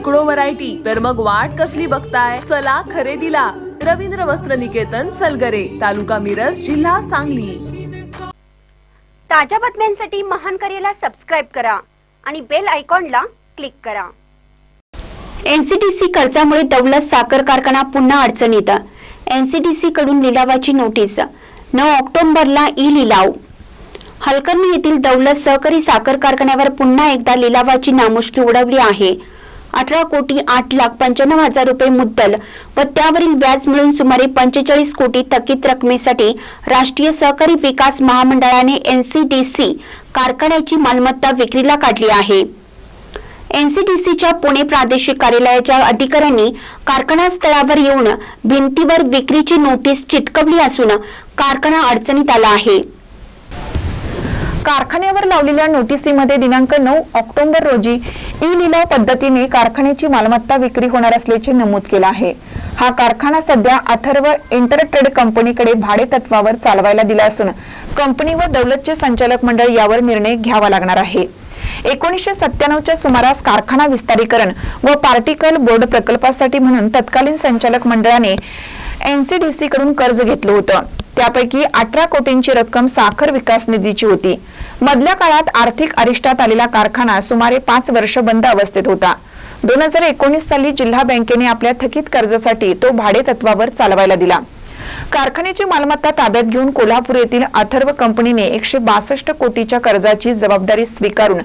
शेकडो व्हरायटी तर मग वाट कसली बघताय? चला खरेदीला. रवींद्र वस्त्र निकेतन सलगरे तालुका मिरज जिल्हा सांगली. ताज्या बातम्यांसाठी महान करेला सबस्क्राईब करा आणि बेल आयकॉनला क्लिक करा. एनसीडीसी कर्जामुळे दौलत साखर कारखाना पुन्हा अडचणीत. एनसीडीसी कडून लिलावाची नोटीस. नऊ ऑक्टोबरला ई लिलाव हलकर्णी येथील दौलत सहकारी साखर कारखान्यावर पुन्हा एकदा लिलावाची नामुष्की उडवली आहे. अठरा कोटी आठ लाख पंच्याण्णव हजार रुपये मुद्दल व त्यावरील व्याज मिळून सुमारे पंचेचाळीस कोटी थकीत रकमेसाठी राष्ट्रीय सहकारी विकास महामंडळाने एनसीडीसी कारखान्याची मालमत्ता विक्रीला काढली आहे. एनसीडीसीच्या पुणे प्रादेशिक कार्यालयाच्या अधिकाऱ्यांनी कारखाना स्थळावर येऊन भिंतीवर विक्रीची नोटीस चिटकवली असून कारखाना अडचणीत आला आहे. कारखान्यावर लावलेल्या नोटिसीमध्ये दिनांक नऊ ऑक्टोबर रोजी ई लिलाव पद्धतीने कारखान्याची मालमत्ता विक्री होणार असल्याचे नमूद केलं आहे. हा कारखाना सध्या अथर्व इंटरट्रेड कंपनीकडे भाडे तत्वावर चालवायला दिला असून कंपनी व दौलतचे संचालक मंडळ यावर निर्णय घ्यावा लागणार आहे. एकोणीसशे सत्त्याण्णवच्या सुमारास कारखाना विस्तारीकरण व पार्टिकल बोर्ड प्रकल्पासाठी म्हणून तत्कालीन संचालक मंडळाने एनसीडीसी कडून कर्ज घेतलं होतं. त्यापैकी अठरा कोटींची रक्कम साखर विकास निधीची होती. मधल्या काळात आर्थिक अरिष्टात आलेला कारखाना सुमारे पाच वर्ष बंद अवस्थेत होता. दोन हजार एकोणीस साली जिल्हा बँकेने आपल्या थकीत कर्जासाठी तो भाडे तत्वावर चालवायला दिला. कारखान्याची मालमत्ता ताब्यात घेऊन कोल्हापूर येथील अथर्व कंपनीने एकशे बासष्ट कोटीच्या कर्जाची जबाबदारी स्वीकारून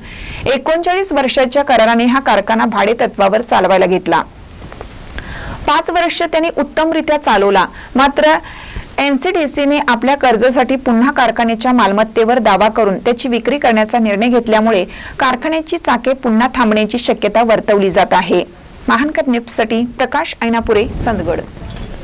एकोणचाळीस वर्षाच्या कराराने हा कारखाना भाडे तत्वावर चालवायला घेतला. पाच वर्ष त्यांनी उत्तमरित्या चालवला. मात्र एनसीडीसीने आपल्या कर्जासाठी पुन्हा कारखान्याच्या मालमत्तेवर दावा करून त्याची विक्री करण्याचा निर्णय घेतल्यामुळे कारखान्याची चाके पुन्हा थांबण्याची शक्यता वर्तवली जात आहे. महानकर न्यूजसाठी प्रकाश ऐनापुरे चंदगड.